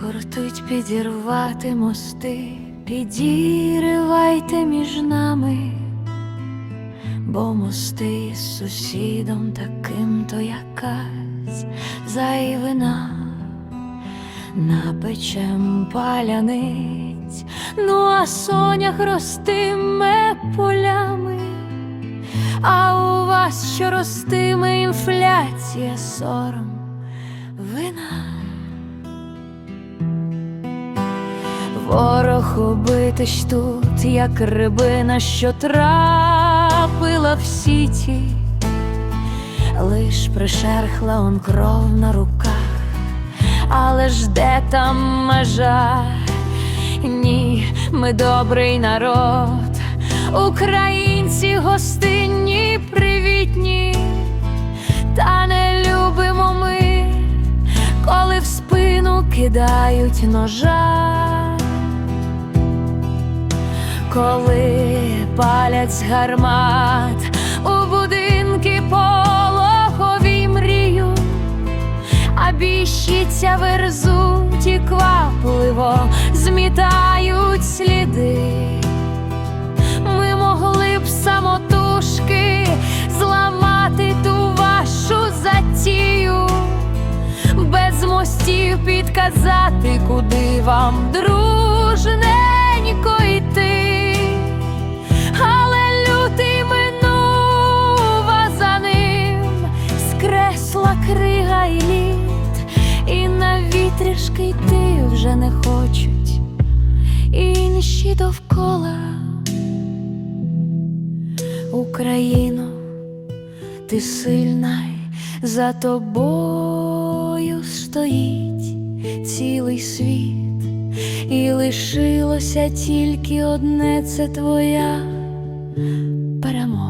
Кортить підірвати мости, підіривайте між нами, бо мости з сусідом таким то якась зайвина, напечем паляниць, ну а сонях ростиме полями, а у вас що ростиме інфляція, сором, вина. Ворог убитиш тут, як рибина, що трапила в сіті, лиш пришерхла он кров на руках, але ж де там межа? Ні, ми добрий народ, українці гостинні, привітні, та не любимо ми, коли в спину кидають ножа коли палять гармат у будинки пологові мрію, а біщиця верзуть і квапливо змітають сліди. Ми могли б самотужки зламати ту вашу затію, без мостів підказати, куди вам дружненько йти. Вітрішки йти вже не хочуть інші довкола. Україно, ти сильна, за тобою стоїть цілий світ, і лишилося тільки одне це твоя перемога.